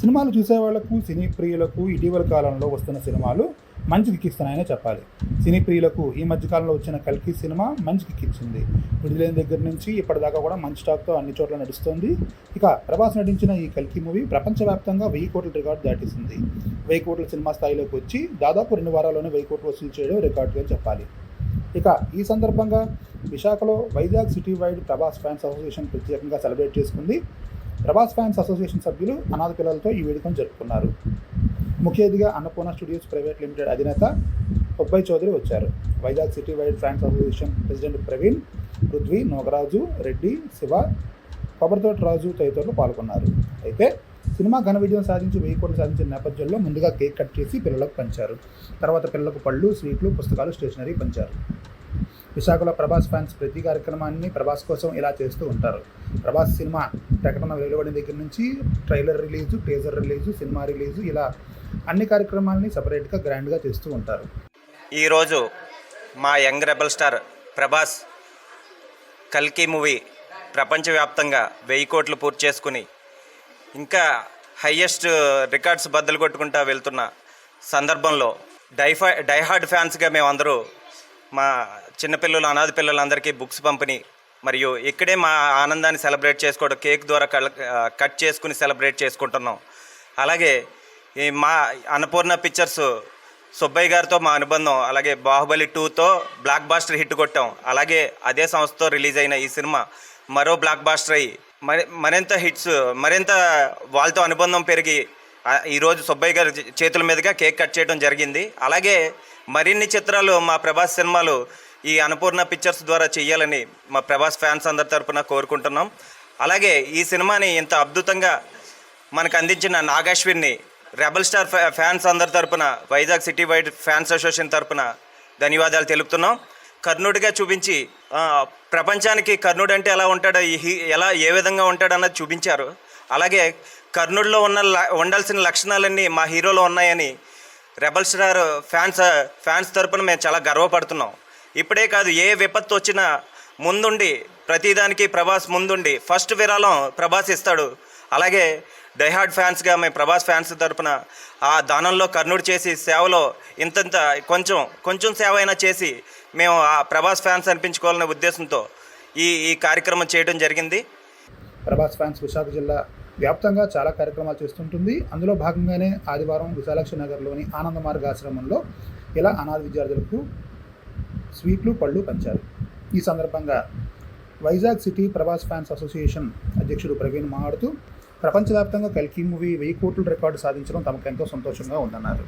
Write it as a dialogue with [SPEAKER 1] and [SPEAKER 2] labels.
[SPEAKER 1] సినిమాలు చూసేవాళ్ళకు సినీ ప్రియులకు ఇటీవల కాలంలో వస్తున్న సినిమాలు మంచి కిక్కిస్తున్నాయనే చెప్పాలి. సినీ ప్రియులకు ఈ మధ్య కాలంలో వచ్చిన కల్కి సినిమా మంచి కిక్కిచ్చింది విడుదలైన దగ్గర నుంచి ఇప్పటిదాకా కూడా మంచి స్టాక్తో అన్ని చోట్ల నడుస్తోంది. ఇక ప్రభాస్ నటించిన ఈ కల్కి మూవీ ప్రపంచవ్యాప్తంగా వెయ్యి కోట్ల రికార్డు దాటిస్తుంది వెయ్యి కోట్ల సినిమా స్థాయిలోకి వచ్చి దాదాపు రెండు వారాల్లోనే వెయ్యి కోట్లు వసూలు చేయడం రికార్డుగా చెప్పాలి. ఇక ఈ సందర్భంగా విశాఖలో Vizag city wide Prabhas fans association ప్రత్యేకంగా సెలబ్రేట్ చేసుకుంది. ప్రభాస్ ఫ్యాన్స్ అసోసియేషన్ సభ్యులు అనాథ పిల్లలతో ఈ వేడుకను జరుపుకున్నారు. ముఖ్య అతిథిగా అన్నపూర్ణ స్టూడియోస్ ప్రైవేట్ లిమిటెడ్ అధినేత ఒబ్బయ్ చౌదరి వచ్చారు. Vizag city wide fans association president Praveen Prithvi Nogaraju Reddy Shiva కొబ్బరితోటి రాజు తదితరులు పాల్గొన్నారు. అయితే సినిమా ఘన విజయం సాధించి వెయ్యి కోట్లు సాధించిన నేపథ్యంలో ముందుగా కేక్ కట్ చేసి పిల్లలకు పంచారు. తర్వాత పిల్లలకు పళ్ళు స్వీట్లు పుస్తకాలు స్టేషనరీ పంచారు. విశాఖలో ప్రభాస్ ఫ్యాన్స్ ప్రతి కార్యక్రమాన్ని ప్రభాస్ కోసం ఇలా చేస్తూ ఉంటారు. ప్రభాస్ సినిమా ప్రకటన వెలువడిన దగ్గర నుంచి trailer release teaser release cinema release ఇలా అన్ని కార్యక్రమాలని సపరేట్గా గ్రాండ్గా చేస్తూ ఉంటారు.
[SPEAKER 2] ఈరోజు మా యంగ్ రెబల్ స్టార్ ప్రభాస్ కల్కి మూవీ ప్రపంచవ్యాప్తంగా వెయ్యి కోట్లు పూర్తి చేసుకుని ఇంకా హయ్యెస్ట్ రికార్డ్స్ బద్దలు కొట్టుకుంటా వెళ్తున్న సందర్భంలో డైఫై డైహార్డ్ ఫ్యాన్స్గా మేమందరూ మా చిన్నపిల్లలు అనాథ పిల్లలందరికీ బుక్స్ పంపిణీ. మరియు ఇక్కడే మా ఆనందాన్ని సెలబ్రేట్ చేసుకోవడం కేక్ ద్వారా కట్ చేసుకుని సెలబ్రేట్ చేసుకుంటున్నాం. అలాగే ఈ మా అన్నపూర్ణ పిక్చర్స్ సుబ్బయ్య గారితో మా అనుబంధం అలాగే బాహుబలి టూతో బ్లాక్ బాస్టర్ హిట్ కొట్టాం. అలాగే అదే సంస్థతో రిలీజ్ అయిన ఈ సినిమా మరో బ్లాక్ బాస్టర్ అయ్యి మరి మరింత హిట్స్ మరింత వాళ్ళతో అనుబంధం పెరిగి ఈరోజు సుబ్బయ్య గారి చేతుల మీదుగా కేక్ కట్ చేయడం జరిగింది. అలాగే మరిన్ని చిత్రాలు మా ప్రభాస్ సినిమాలు ఈ అన్నపూర్ణ పిక్చర్స్ ద్వారా చేయాలని మా ప్రభాస్ ఫ్యాన్స్ అందరి తరపున కోరుకుంటున్నాం. అలాగే ఈ సినిమాని ఇంత అద్భుతంగా మనకు అందించిన నాగేశ్వరిని రెబల్ స్టార్ ఫ్యాన్స్ అందరి తరపున Vizag city wide fans association తరపున ధన్యవాదాలు తెలుపుతున్నాం. కర్ణుడిగా చూపించి ప్రపంచానికి కర్ణుడు అంటే ఎలా ఉంటాడో హీ- ఎలా ఏ విధంగా ఉంటాడన్నది చూపించారు. అలాగే కర్ణుడిలో ఉన్న ల- ఉండాల్సిన లక్షణాలన్నీ మా హీరోలో ఉన్నాయని రెబల్ స్టార్ ఫ్యాన్స్ ఫ్యాన్స్ తరపున మేము చాలా గర్వపడుతున్నాం. ఇప్పుడే కాదు ఏ విపత్తు వచ్చినా ముందుండి ప్రతిదానికి ప్రభాస్ ముందుండి ఫస్ట్ విరాళం ప్రభాస్ ఇస్తాడు. అలాగే డైహార్డ్ ఫ్యాన్స్గా మేము ప్రభాస్ ఫ్యాన్స్ తరపున ఆ దానంలో కర్ణుడు చేసి సేవలో ఇంతంత కొంచెం కొంచెం సేవ అయినా చేసి మేము ఆ ప్రభాస్ ఫ్యాన్స్ అనిపించుకోవాలనే ఉద్దేశంతో ఈ ఈ కార్యక్రమం చేయడం జరిగింది.
[SPEAKER 1] ప్రభాస్ ఫ్యాన్స్ విశాఖ జిల్లా వ్యాప్తంగా చాలా కార్యక్రమాలు చేస్తుంటుంది. అందులో భాగంగానే ఆదివారం విశాలాక్షి నగర్లోని ఆనంద మార్గ ఆశ్రమంలో ఇలా అనాథ విద్యార్థులకు స్వీట్లు పళ్ళు పంచారు. ఈ సందర్భంగా Vizag city Prabhas fans association అధ్యక్షుడు ప్రవీణ్ మాట్లాడుతూ ప్రపంచవ్యాప్తంగా కల్కి మూవీ వెయ్యి కోట్ల రికార్డు సాధించడం తమకు ఎంతో సంతోషంగా ఉందన్నారు.